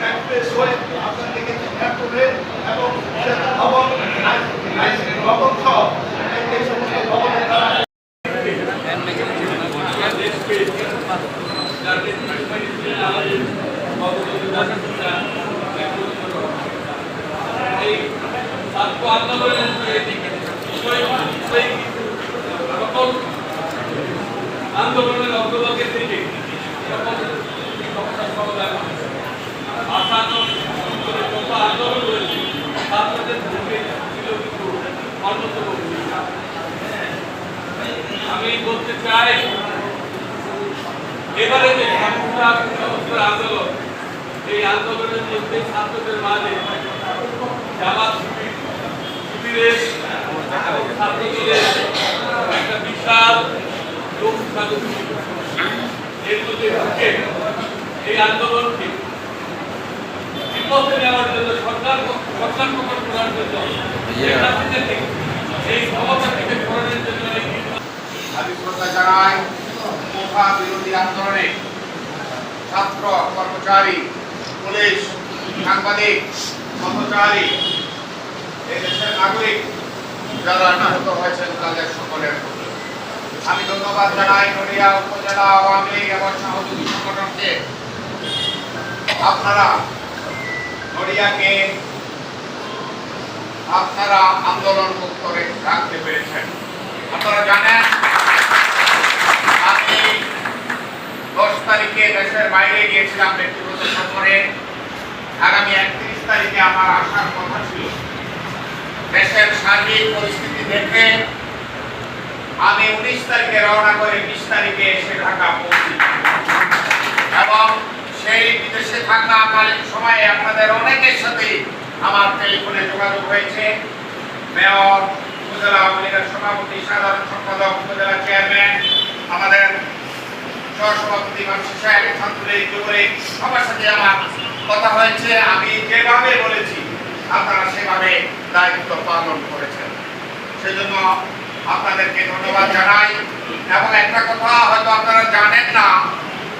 Express way আপনার তারা আন্দোলনের অগ্রগতির দিকে সকল সমস্যা সমাধান ভাষা আন্দোলন করে যত আন্দোলন। আমি বলতে চাই, এবারে যে সমস্যা আন্দোলন, এই আন্দোলনের মধ্যে ছাত্রদের মাঝে একটা বিশাল এর মধ্যে এই আন্দোলনকে বিপথে নেওয়ার জন্য সরকার সরকার প্রকল্প করার জন্য ক্ষমতা থেকে জন্য আমি শ্রদ্ধা জানাই কোঠা বিরোধী আন্দোলনে ছাত্র কর্মচারী পুলিশ সাংবাদিক কর্মচারী এই দেশের নাগরিক যারা হয়েছেন তাদের সকলের প্রতি। আমি ধন্যবাদ জানাই নড়িয়া উপজেলা আওয়ামী লীগ এবং সহযোগী সংগঠনকে। আপনারা নড়িয়াকে আপনারা আন্দোলন মুক্ত রাখতে পেরেছেন। আপনারা জানেন, আমি দশ তারিখে দেশের বাইরে গিয়েছিলাম ব্যক্তিগত সফরে। আগামী একত্রিশ তারিখে আমার আসার কথা ছিল। দেশের সার্বিক পরিস্থিতি দেখে আমি উনিশ তারিখে রওনা করে বিশ তারিখে এসে ঢাকা পৌঁছি এবং সেই বিদেশে থাকাকালীন সময়ে আপনাদের অনেকের সাথে আমার টেলিফোনে যোগাযোগ হয়েছে। মেয়র, উপজেলা আওয়ামী লীগের সভাপতি, সাধারণ সম্পাদক, উপজেলা চেয়ারম্যান, আমাদের সহসভাপতি মানসি সাহেব, ছাত্রলীগ যুবলীগ, সবার সাথে আমার কথা হয়েছে। আমি যেভাবে বলেছি, আপনারা সেভাবে দায়িত্ব পালন করেছেন। সেজন্য আপনাদেরকে ধন্যবাদ জানাই। এবং একটা কথা হয়তো আপনারা জানেন না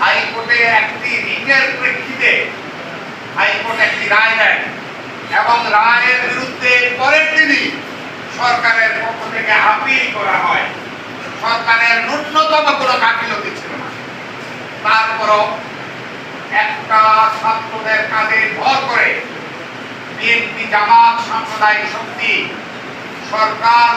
হাইকোর্টে একটি রিটের প্রেক্ষিতে হাইকোর্ট একটি রায় দেয় এবং রায়ের বিরুদ্ধে পরের দিনই সরকারের পক্ষ থেকে আপিল করা হয়। সরকারের ন্যূনতম কোনো গাফিলতি ছিল না। তারপরও একটা ছাত্রদের কাঁধে ভর করে বিএনপি জামাত সাম্প্রদায়িক শক্তি সরকার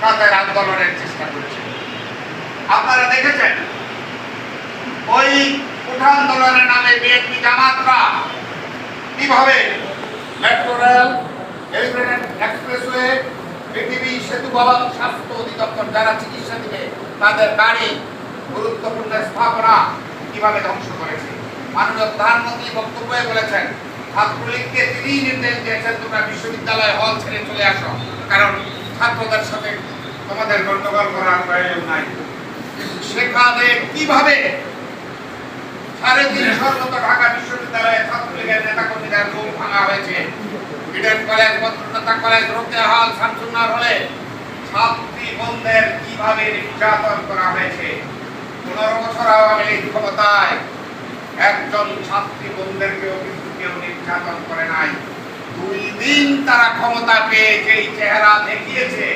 তাদের আন্দোলনের চেষ্টা করেছে। আপনারা দেখেছেন ওই আন্দোলনের নামে বিএনপি জামাতরা কীভাবে মেট্রো রেল এক্সপ্রেসওয়ে, পৃথিবী সেতু ভবন, স্বাস্থ্য অধিদপ্তর যারা চিকিৎসা দিবে, তাদের গাড়ি গুরুত্বপূর্ণ স্থাপনা কীভাবে ধ্বংস করেছে? মাননীয় প্রধানমন্ত্রী বক্তব্যে বলেছেন, ছাত্রলীগকে তিনি নির্দেশ দিয়েছেন, তোমরা বিশ্ববিদ্যালয় হল ছেড়ে চলে আসো। কারণ ছাত্রদের সাথে তোমাদের গন্ডগোল করার প্রয়োজন নাই। সেখানে কীভাবে সাড়ে তিনশোর মতো ঢাকা বিশ্ববিদ্যালয়ে ছাত্রলীগের নেতাকর্মীদের রুম ভাঙা হয়েছে। ইডেন কলেজ বদ্রতা কলেজ শামসুন্নার হলে ছাত্রী বন্ধের কীভাবে নির্যাতন করা হয়েছে? পনেরো বছর আওয়ামী লীগ ক্ষমতায় একজন ছাত্রী কিন্তু কেউ নির্যাতন করে নাই। দুই দিন তারা ক্ষমতা পেয়ে চেহারা দেখিয়েছে,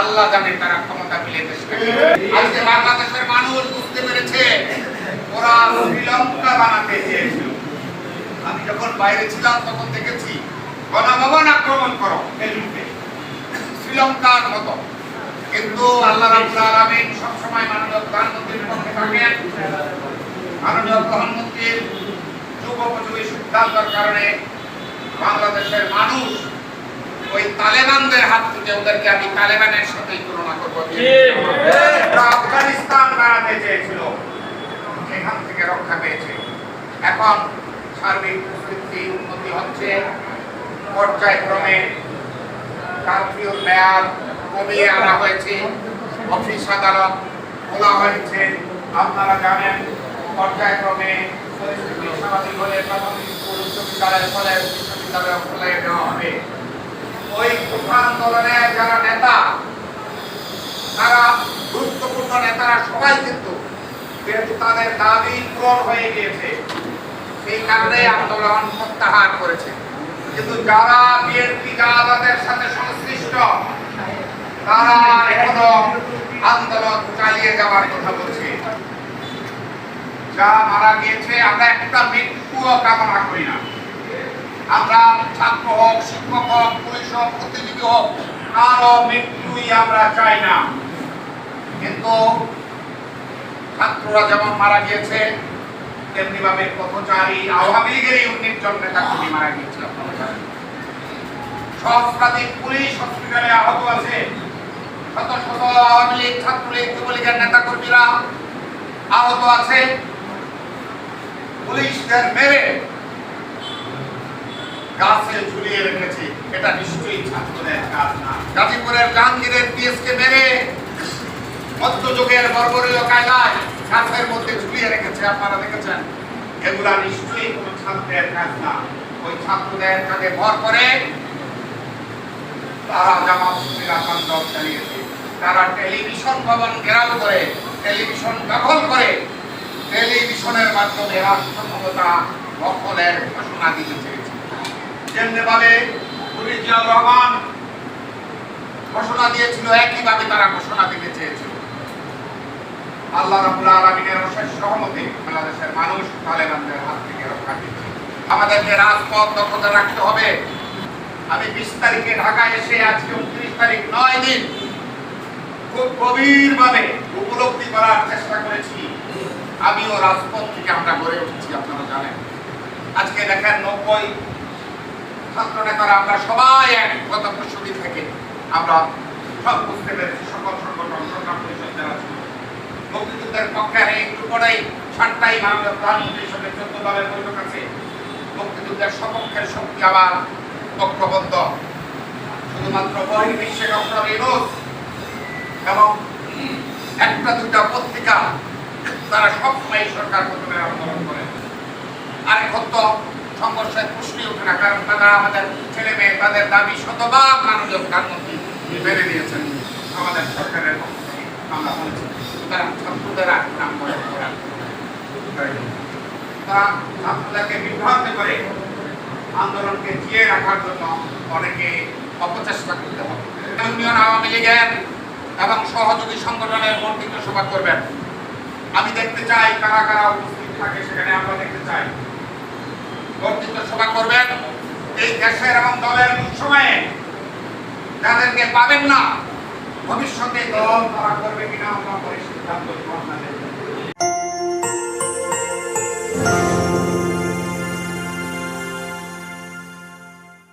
আল্লাহ জানে তারা ক্ষমতা পেলে আজকে বাংলাদেশের মানুষ বুঝতে পেরেছে ওরা শ্রীলঙ্কা বানাতে চেয়েছিল। আমি যখন বাইরে ছিলাম তখন দেখেছি গণভবন আক্রমণ করো ফেসবুকে শ্রীলঙ্কার মতো। কিন্তু আল্লাহ রাব্বুল আলামিন সবসময় মাননীয় প্রধানমন্ত্রীর পক্ষে থাকেন। মাননীয় প্রধানমন্ত্রীর যুগোপযোগী সিদ্ধান্তের কারণে বাংলাদেশের মানুষ ওই তালেবানদের হাত থেকে ওদেরকে আমি তালেবানের সাথে তুলনা করব। আফগানিস্তান বানাতে চেয়েছিল। সেখান থেকে রক্ষা পেয়েছে। এখন সার্বিক পরিস্থিতি উন্নতি হচ্ছে। পর্যায়ক্রমে কারফিউর মেয়াদ কমিয়ে আনা হয়েছে। অফিস আদালত খোলা হয়েছে। আপনারা জানেন, পর্যায়ক্রমে পরিস্থিতি স্বাভাবিক হলে উচ্চ বিদ্যালয় বিশ্ববিদ্যালয় দেওয়া হবে। ওই প্রধান আন্দোলনের যারা নেতা, তারা গুরুত্বপূর্ণ নেতারা সবাই কিন্তু যেহেতু তাদের দাবি পূরণ হয়ে গিয়েছে। সেই কারণে আন্দোলন প্রত্যাহার করেছে। কিন্তু যারা বিএনপি জামাতের সাথে সংশ্লিষ্ট, তারা এখনও আন্দোলন চালিয়ে যাওয়ার কথা বলছে। যা মারা গিয়েছে, আমরা একটা মৃত্যুও কামনা করি না। আমরা ছাত্র হোক, শিক্ষক হোক, পুলিশ হোক, প্রতিনিধি হোক, কারও মৃত্যুই আমরা চাই না। কিন্তু ছাত্ররা যেমন মারা গিয়েছে তেমনি ভাবে পথচারী, আওয়ামী লীগের উনিশ জন নেতা কর্মী মারা গিয়েছে সহস্রাধিক পুলিশ হসপিটালে আহত আছে। শত শত আওয়ামী লীগ, ছাত্রলীগ, যুবলীগের নেতা কর্মীরা আহত আছে। পুলিশদের মেরে গাছে ঝুলিয়ে রেখেছে। এটা নিশ্চয়ই ছাত্রদের কাজ না। গাজীপুরের জাহাঙ্গীরের পিএসকে মেরে মধ্যযুগের বর্বরীয় কায়দায় গাছের মধ্যে ঝুলিয়ে রেখেছে, আপনারা দেখেছেন? এগুলা নিশ্চয়ই কোনো ছাত্রের কাজ না। ওই ছাত্রদের কাছে ভর করে তারা জামাত শিবিরা আন্দোলন চালিয়েছে। তারা টেলিভিশন ভবন ঘেরাও করে, টেলিভিশন দখল করে, টেলিভিশনের মাধ্যমে রাষ্ট্র ক্ষমতা দখলের ঘোষণা দিতে চেয়েছে। যেমনি ভাবে রহমান ঘোষণা দিয়েছিল, একইভাবে তারা ঘোষণা দিতে চেয়েছিল। আল্লাহ রাব্বুল আলামিনের অশেষ রহমতে বাংলাদেশের মানুষ তালেবানদের হাত থেকে রক্ষা পেয়েছে। আমাদেরকে রাজপথ দক্ষতা রাখতে হবে। আমি বিশ তারিখে ঢাকায় এসে আজকে উনত্রিশ তারিখ নয় দিন খুব গভীর ভাবে উপলব্ধি করার চেষ্টা করেছি। আমিও রাজপথ থেকে আমরা গড়ে উঠেছি, আপনারা জানেন। আজকে দেখেন নব্বই ছাত্র নেতারা, আমরা সবাই এক গত পরশুদিন থেকে আমরা সব বুঝতে পেরেছি, সকল সংগঠন, সংগ্রাম পরিষদ যারা মুক্তিযুদ্ধের পক্ষে একটু পরেই সাতটাই মাননীয় প্রধানমন্ত্রীর সঙ্গে চোদ্দ দলের বৈঠক আছে। মুক্তিযুদ্ধের সপক্ষের শক্তি আবার ঐক্যবদ্ধ শুধুমাত্র বহির্বিশ্বে ডক্টর ইউনুস এবং একটা দুটা পত্রিকা তারা সবসময় সরকার প্রথমে আন্দোলন করে। আর এখন তো সংঘর্ষের প্রশ্নই ওঠে না, কারণ তারা আমাদের ছেলে মেয়ে, তাদের দাবি শতভাগ মাননীয় প্রধানমন্ত্রী মেনে নিয়েছেন আমাদের সরকারের পক্ষ আমরা বলছি। সুতরাং বিভ্রান্ত করে আন্দোলনকে জিয়ে রাখার জন্য অনেকে অপচেষ্টা করতে হবে। ইউনিয়ন আওয়ামী লীগের এবং সহযোগী সংগঠনের সভা করবেন। আমি দেখতে চাই কারা কারা উপস্থিত থাকে সেখানে আমরা দেখতে চাই। বর্ধিত সভা করবেন এই দেশের এবং দলের সময়ে। যাদেরকে পাবেন না, ভবিষ্যতে দল তারা করবে কিনা আমরা পরে ครับ